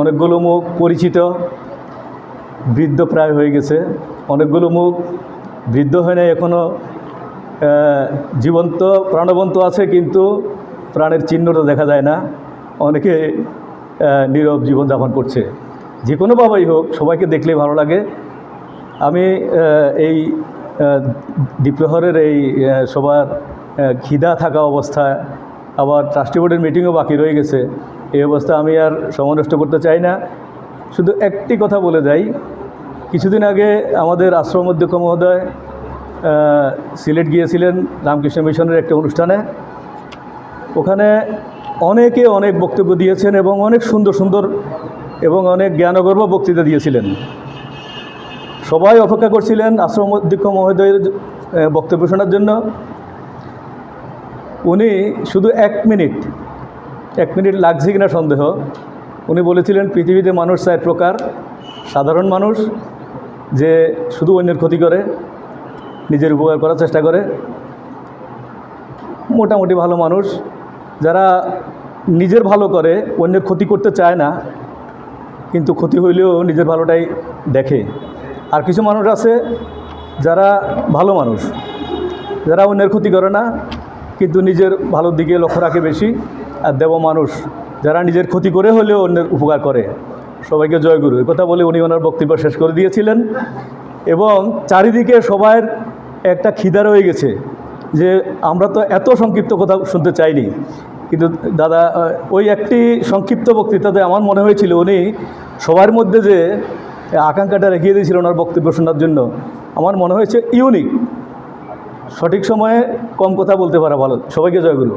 অনেকগুলো মুখ পরিচিত বৃদ্ধ প্রায় হয়ে গেছে। অনেকগুলো মুখ বৃদ্ধ হয় না এখনও জীবন্ত প্রাণবন্ত আছে কিন্তু প্রাণের চিহ্নটা দেখা যায় না। অনেকে নীরব জীবনযাপন করছে। যে কোনো বাবাই হোক সবাইকে দেখলেই ভালো লাগে। আমি এই আহ, দ্বীপ্রহরের এই সবার খিদা থাকা অবস্থায় আবার ট্রাস্টি বোর্ডের মিটিংও বাকি রয়ে গেছে। এই অবস্থা আমি আর সময় নষ্ট করতে চাই না। শুধু একটি কথা বলে যাই। কিছুদিন আগে আমাদের আশ্রম অধ্যক্ষ মহোদয় সিলেট গিয়েছিলেন রামকৃষ্ণ মিশনের একটা অনুষ্ঠানে। ওখানে অনেকে অনেক বক্তব্য দিয়েছেন এবং অনেক সুন্দর সুন্দর এবং অনেক জ্ঞানগর্ব বক্তৃতা দিয়েছিলেন। সবাই অপেক্ষা করছিলেন আশ্রম অধ্যক্ষ মহোদয়ের বক্তব্য শোনার জন্য। উনি শুধু এক মিনিট এক মিনিট লাগছে কিনা সন্দেহ। উনি বলেছিলেন, পৃথিবীতে মানুষ চার প্রকার, সাধারণ মানুষ যে শুধু অন্যের ক্ষতি করে, নিজের উপকার করার চেষ্টা করে। মোটামুটি ভালো মানুষ, যারা নিজের ভালো করে, অন্যের ক্ষতি করতে চায় না, কিন্তু ক্ষতি হইলেও নিজের ভালোটাই দেখে। আর কিছু মানুষ আছে যারা ভালো মানুষ, যারা অন্যের ক্ষতি করে না, কিন্তু নিজের ভালোর দিকে লক্ষ্য রাখে বেশি। দেব মানুষ, যারা নিজের ক্ষতি করে হলেও অন্যের উপকার করে। সবাইকে জয়গুরু এই কথা বলে উনি ওনার বক্তব্য শেষ করে দিয়েছিলেন। এবং চারিদিকে সবার একটা খিদা রয়ে গেছে যে আমরা তো এত সংক্ষিপ্ত কথা শুনতে চাইনি। কিন্তু দাদা ওই একটি সংক্ষিপ্ত বক্তৃতাতে আমার মনে হয়েছিল উনি সবার মধ্যে যে আকাঙ্ক্ষাটা রেখে দিয়েছিল ওনার বক্তব্য শোনার জন্য, আমার মনে হয়েছে ইউনিক। সঠিক সময়ে কম কথা বলতে পারা ভালো। সবাইকে জয়গুরু